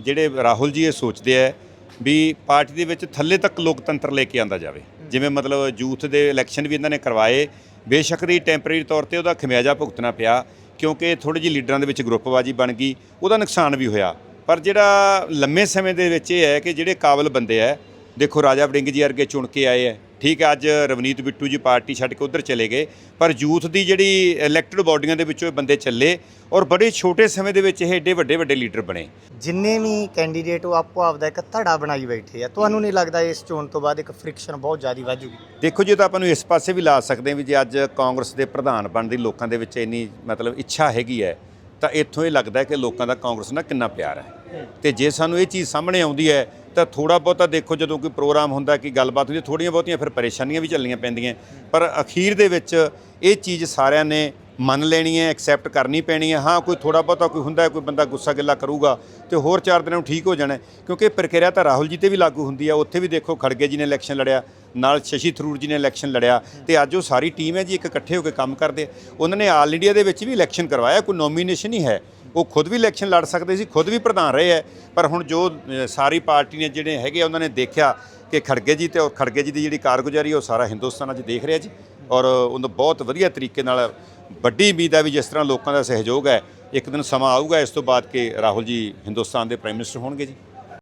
ਜਿਹੜੇ ਰਾਹੁਲ ਜੀ ਇਹ ਸੋਚਦੇ ਆ ਵੀ ਪਾਰਟੀ ਦੇ ਵਿੱਚ ਥੱਲੇ ਤੱਕ ਲੋਕਤੰਤਰ ਲੈ ਕੇ ਆਂਦਾ ਜਾਵੇ। ਜਿਵੇਂ ਮਤਲਬ ਯੂਥ ਦੇ ਇਲੈਕਸ਼ਨ ਵੀ ਇਹਨਾਂ ਨੇ ਕਰਵਾਏ, ਬੇਸ਼ੱਕ ਦੀ ਟੈਂਪਰੇਰੀ ਤੌਰ ਤੇ ਉਹਦਾ ਖਮਿਆਜਾ ਭੁਗਤਣਾ ਪਿਆ, ਕਿਉਂਕਿ ਥੋੜੀ ਜਿਹੀ ਲੀਡਰਾਂ ਦੇ ਵਿੱਚ ਗਰੁੱਪਬਾਜੀ ਬਣ ਗਈ, ਉਹਦਾ ਨੁਕਸਾਨ ਵੀ ਹੋਇਆ। ਪਰ ਜਿਹੜਾ ਲੰਮੇ ਸਮੇਂ ਦੇ ਵਿੱਚ ਇਹ ਹੈ ਕਿ ਜਿਹੜੇ ਕਾਬਲ ਬੰਦੇ ਆ, ਦੇਖੋ ਰਾਜਾ ਵੜਿੰਗ ਜੀ ਵਰਗੇ ਚੁਣ ਕੇ ਆਏ ਹੈ ਠੀਕ ਹੈ ਅੱਜ ਰਵਨੀਤ ਬਿੱਟੂ ਜੀ ਪਾਰਟੀ ਛੱਡ ਕੇ ਉਧਰ ਚਲੇ ਗਏ ਪਰ ਯੂਥ ਦੀ ਜਿਹੜੀ ਇਲੈਕਟਡ ਬਾਡੀਆਂ ਦੇ ਵਿੱਚੋਂ ਇਹ ਬੰਦੇ ਚੱਲੇ ਔਰ ਬੜੇ ਛੋਟੇ ਸਮੇਂ ਦੇ ਵਿੱਚ ਇਹ ਏਡੇ ਵੱਡੇ ਵੱਡੇ ਲੀਡਰ ਬਣੇ। ਜਿੰਨੇ ਵੀ ਕੈਂਡੀਡੇਟ ਉਹ ਆਪੋ ਆਪਦਾ ਇੱਕ ਧੜਾ ਬਣਾਈ ਬੈਠੇ ਆ ਤੁਹਾਨੂੰ ਨਹੀਂ ਲੱਗਦਾ ਇਸ ਚੋਣ ਤੋਂ ਬਾਅਦ ਇੱਕ ਫ੍ਰਿਕਸ਼ਨ ਬਹੁਤ ਜ਼ਿਆਦਾ ਵਾਜੂਗੀ ਦੇਖੋ ਜੇ ਤਾਂ ਆਪਾਂ ਨੂੰ ਇਸ ਪਾਸੇ ਵੀ ਲਾ ਸਕਦੇ ਹਾਂ ਵੀ ਜੇ ਅੱਜ ਕਾਂਗਰਸ ਦੇ ਪ੍ਰਧਾਨ ਬਣਨ ਦੀ ਲੋਕਾਂ ਦੇ ਵਿੱਚ ਇੰਨੀ ਮਤਲਬ ਇੱਛਾ ਹੈਗੀ ਹੈ ਤਾਂ ਇੱਥੋਂ ਇਹ ਲੱਗਦਾ ਹੈ ਕਿ ਲੋਕਾਂ ਦਾ ਕਾਂਗਰਸ ਨਾਲ ਕਿੰਨਾ ਪਿਆਰ ਹੈ। ਤੇ ਜੇ ਸਾਨੂੰ ਇਹ ਚੀਜ਼ ਸਾਹਮਣੇ ਆਉਂਦੀ ਹੈ, ਤਾਂ ਥੋੜਾ ਬਹੁਤਾ ਦੇਖੋ ਜਦੋਂ ਕੋਈ ਪ੍ਰੋਗਰਾਮ ਹੁੰਦਾ ਕਿ ਗੱਲਬਾਤ ਹੁੰਦੀ ਥੋੜੀਆਂ ਬਹੁਤੀਆਂ ਫਿਰ ਪਰੇਸ਼ਾਨੀਆਂ ਵੀ ਚੱਲਣੀਆਂ ਪੈਂਦੀਆਂ। ਪਰ ਅਖੀਰ ਦੇ ਵਿੱਚ ਇਹ ਚੀਜ਼ ਸਾਰਿਆਂ ਨੇ ਮੰਨ ਲੈਣੀ ਹੈ ਐਕਸੈਪਟ ਕਰਨੀ ਪੈਣੀ ਹੈ। ਹਾਂ ਕੋਈ ਥੋੜਾ ਬਹੁਤਾ ਕੋਈ ਹੁੰਦਾ ਹੈ ਕੋਈ ਬੰਦਾ ਗੁੱਸਾ ਗਿੱਲਾ ਕਰੂਗਾ ਤੇ ਹੋਰ ਚਾਰ ਦਿਨਾਂ ਨੂੰ ਠੀਕ ਹੋ ਜਾਣਾ ਕਿਉਂਕਿ ਇਹ ਪ੍ਰਕਿਰਿਆ ਤਾਂ ਰਾਹੁਲ ਜੀ ਤੇ ਵੀ ਲਾਗੂ ਹੁੰਦੀ ਹੈ। ਉੱਥੇ ਵੀ ਦੇਖੋ ਖੜਗੇ ਜੀ ਨੇ ਇਲੈਕਸ਼ਨ ਲੜਿਆ ਨਾਲ ਸ਼ਸ਼ੀ ਥਰੂਰ ਜੀ ਨੇ ਇਲੈਕਸ਼ਨ ਲੜਿਆ ਤੇ ਅੱਜ ਉਹ ਸਾਰੀ ਟੀਮ ਹੈ ਜੀ ਇੱਕ ਇਕੱਠੇ ਹੋ ਕੇ ਕੰਮ ਕਰਦੇ ਉਹਨਾਂ ਨੇ ਆਲ ਇੰਡੀਆ ਦੇ ਵਿੱਚ ਵੀ ਇਲੈਕਸ਼ਨ ਕਰਵਾਇਆ ਕੋਈ ਨੋਮੀਨੇਸ਼ਨ ਹੀ ਹੈ। ਉਹ ਖੁਦ ਵੀ ਇਲੈਕਸ਼ਨ ਲੜ ਸਕਦੇ ਸੀ ਖੁਦ ਵੀ ਪ੍ਰਧਾਨ ਰਹੇ ਹੈ। ਪਰ ਹੁਣ ਜੋ ਸਾਰੀ ਪਾਰਟੀ ਨੇ ਜਿਹੜੇ ਹੈਗੇ ਆ, ਉਹਨਾਂ ਨੇ ਦੇਖਿਆ ਕਿ ਖੜਗੇ ਜੀ ਤੇ ਖੜਗੇ ਜੀ ਦੀ ਜਿਹੜੀ ਕਾਰਗੁਜ਼ਾਰੀ ਉਹ ਸਾਰਾ ਹਿੰਦੁਸਤਾਨ ਅੱਜ ਦੇਖ ਰਿਹਾ ਜੀ। ਔਰ ਉਹਨੂੰ ਬਹੁਤ ਵਧੀਆ ਤਰੀਕੇ ਨਾਲ ਵੱਡੀ ਉਮੀਦ ਹੈ ਵੀ ਜਿਸ ਤਰ੍ਹਾਂ ਲੋਕਾਂ ਦਾ ਸਹਿਯੋਗ ਹੈ, ਇੱਕ ਦਿਨ ਸਮਾਂ ਆਊਗਾ, ਇਸ ਤੋਂ ਬਾਅਦ ਕਿ ਰਾਹੁਲ ਜੀ ਹਿੰਦੁਸਤਾਨ ਦੇ ਪ੍ਰਾਈਮ ਮਿਨਿਸਟਰ ਹੋਣਗੇ ਜੀ।